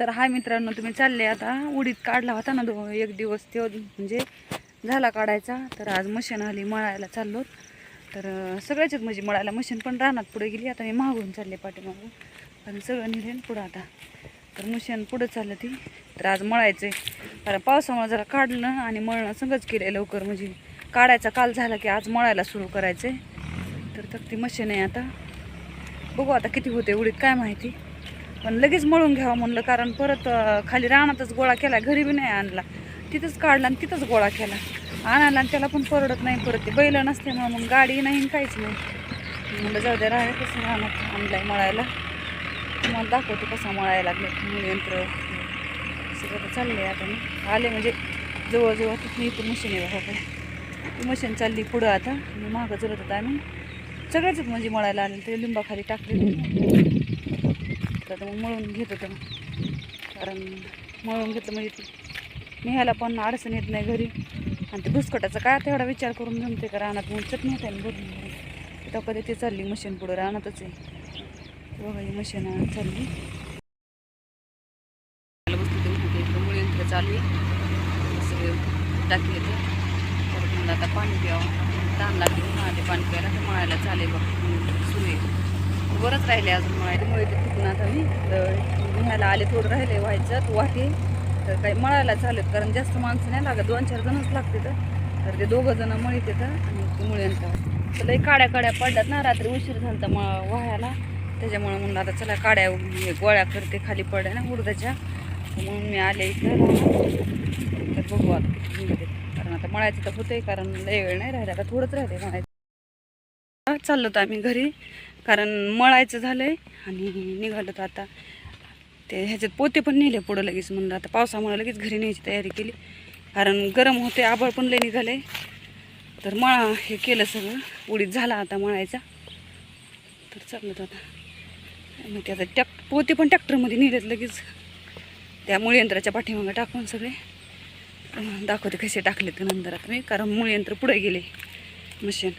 तर हा मित्रांनो तुम्ही चालले आता. उडीत काढला होता ना दो एक दिवस तो म्हणजे झाला काढायचा. तर आज मशीन आली मळायला चाललो. तर सगळ्याच्यात म्हणजे मळायला मशीन पण रानात पुढे गेली. आता मी मागून चालले पाठीमागून. आणि सगळं निघेन पुढं आता. तर मशीन पुढं चाललं ती. तर आज मळायचं आहे कारण पावसामुळे जरा काढलं आणि मळणं सगळंच केलं लवकर. म्हणजे काढायचा काल झाला की आज मळायला सुरू करायचं आहे तर तर ती मशीन आहे आता. बघू आता किती होते उडीत काय माहिती. पण लगेच मळून घ्यावं म्हणलं कारण परत खाली रानातच गोळा केला घरी बी नाही आणला. तिथंच काढला आणि तिथंच गोळा केला. आणायला आणि त्याला पण परडत नाही परत. ते बैल नसते मग गाडी नाही काहीच नाही. म्हणलं जाऊ द्या राहा कसं रानात आणलाय मळायला. तुम्हाला दाखवते कसा मळायला लागले यंत्र. सगळं चाललं चाललंय आता. मी आले म्हणजे जवळजवळ तिथून इथून मशीन आहे बाबा ती मशीन चालली पुढं आता. मी मागं चलत होता आम्ही. सगळ्याच म्हणजे मळायला आले ते लिंबाखाली टाकले. तर आता मग मळून घेत होतं कारण मळून घेतलं म्हणजे ते नेहायला पण अडचण येत नाही घरी. आणि ते भुसकटाचा काय तेवढा विचार करून जमते का रानात? मग चटणी होते आणि बघून तर कधी ते चालली मशीन पुढं रानातच आहे. बघा ही मशीन चालली. बसली मुळे चालू आहे सगळे टाकले ते परत आता पाणी प्यावं ताण लागली म्हणून ते पाणी प्यायला तर मळायला चालेल बघ. सुरू आहे. बरंच राहिले अजून मळायला मुळे ते आता मी तर न्यायला आले थोडं राहिले व्हायचं वाटे. तर काही मळायला चालत कारण जास्त माणसं नाही लागत. दोन चार जणच लागते तर. ते दोघं जण मळीत येतं आणि मुळे तर लई काड्या काड्या पडतात ना रात्री उशीर झाला तर मग वाहायला. त्याच्यामुळे म्हणलं आता चला काड्या गोळ्या करते खाली पडल्या ना उडदाच्या. म्हणून मी आले इथं. तर बघू आता कारण आता मळायचं तर होतंय कारण लय वेळ नाही राहिला. आता थोडंच राहते मळायचं. चाललो तर आम्ही घरी. कारण मळायचं झालंय आणि निघालो तर आता ते ह्याच्यात पोते पण नेले पुढं लगेच म्हणलं आता पावसामुळे लगेच घरी न्यायची तयारी केली. कारण गरम होते आभाळ पण लय निघाले तर मळा हे केलं सगळं. उडीत झाला आता मळायचा. तर चाललं तर आता. मग ते आता टॅक पोते पण ट्रॅक्टरमध्ये नेलेत लगेच. त्या मूळ यंत्राच्या पाठीमागं टाकून सगळे. दाखवते कसे टाकलेत नंतर आता मी. कारण मूळ यंत्र पुढे गेले. मशीन.